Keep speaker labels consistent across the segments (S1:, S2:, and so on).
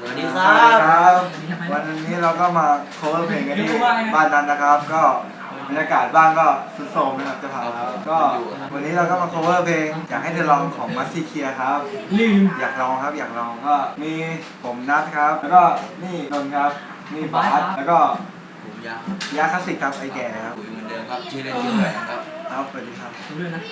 S1: สวัสดีค
S2: ส
S1: รั
S2: วัสดี
S1: บ
S2: ครับวันนี้เราก็มา cover เพลงกันที่บ้านนั้นนะครับ ก็บรรยากาศบ้านก็สุดโทรมนะครับจะพาครับก็วันนี้เราก็มา cover เพลงอยากให้เธอลองของมัสซีเคียครับ
S3: ลืม
S2: อยากลองครับอยากลองก็มีผมนัทครับ แล้วก็นี่นนท์ครับนี่บาสแล้วก็
S1: ผมยาว
S2: ยาคลาสสิกครับไอแก่ครับ
S1: คุยเหมือนเดิมครับชื่อเล่นชื่ออะไรนะครับ
S2: ครับสวัสดีครับ
S3: ดูด้วยนะ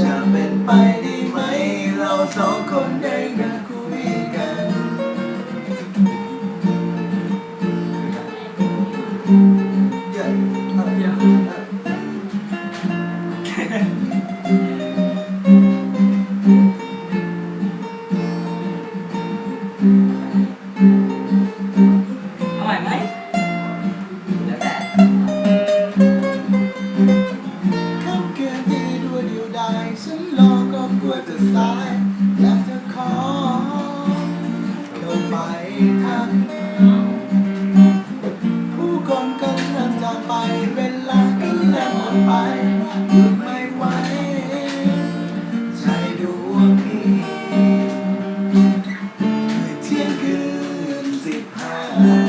S4: จะเป็นไปได้ไหม เราสองคนได้มาคุยกัน
S3: เดี๋
S4: ก็กลัวจะสายอยากจะขอเข้าไปทักผู้คนกำลังจะไปเวลาก็เล่นหมดไปหยุดไม่ไหวใจดวงนี้เที่ยงคืนสิบห้า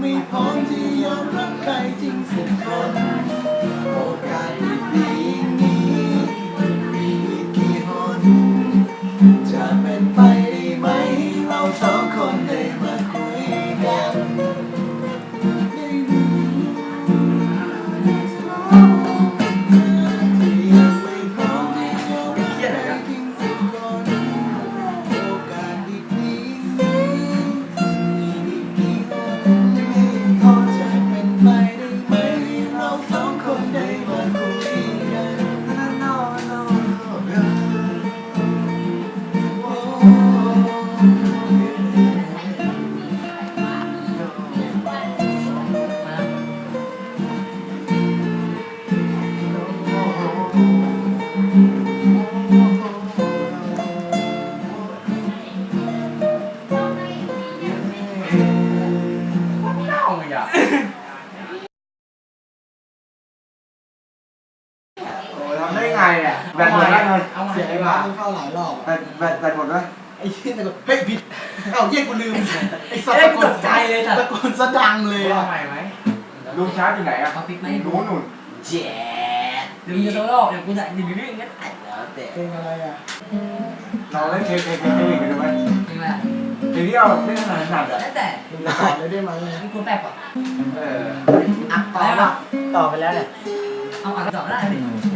S4: ไม่พร้อมที่ยอมรับใครจริงสักคน อะ
S2: แบตหมดแล้วนนท์
S3: เอาใหม่
S4: เสียง
S3: ดี
S4: ไอ้
S3: ก
S4: บ้า
S3: ว่า
S4: มันเข้าหลายรอบ
S2: แบตแบตแบตหมดไหม
S4: ไอ้เหี้ยแต่ก็เฮ้ยผิดเอ้าเหี้ยกูลืมไอ้สัตว์
S3: เอ้ย
S4: ตะโก
S3: ต
S4: น
S3: กใจเลยจ้ะ
S4: ตะโกนซะดังเลยอะ
S3: เอาใหม่ไหม
S2: ลุงชาร์จอยู่ไหนอะ
S3: เอาพริกไหม
S2: รู้หนุน
S1: แจ๊ด
S3: หรือมึงจะโซโล่เดี๋ยวกูจะดึงดึงอย่างเงี้ย
S1: แล้วแต่
S4: เพลงอะไรอะ
S2: เราเล่นเพลงเพลงเพลงเพลงกันดูไหม
S3: เพลงอะไร
S2: เพลรือที่เราเล่นขนาดหนักอะ
S3: แล้วแต่
S1: ต่อเลยได้ไหม
S3: มีคนแปลกกว่า
S2: เออ
S1: อะต่อละต่อไปแล้วเนี่ย
S3: เอาอ่านต่อได้ดิ
S1: ต่อเลย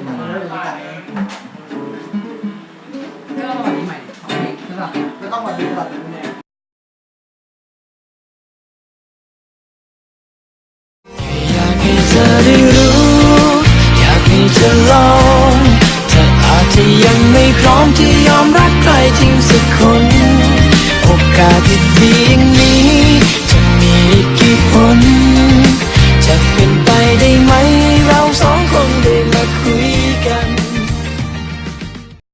S5: อยากให้เธอได้รู้ อยากให้เธอลองเธออาจจะยังไม่พร้อมที่ยอมรักใครจริงสักคน โอกาสที่ดียัง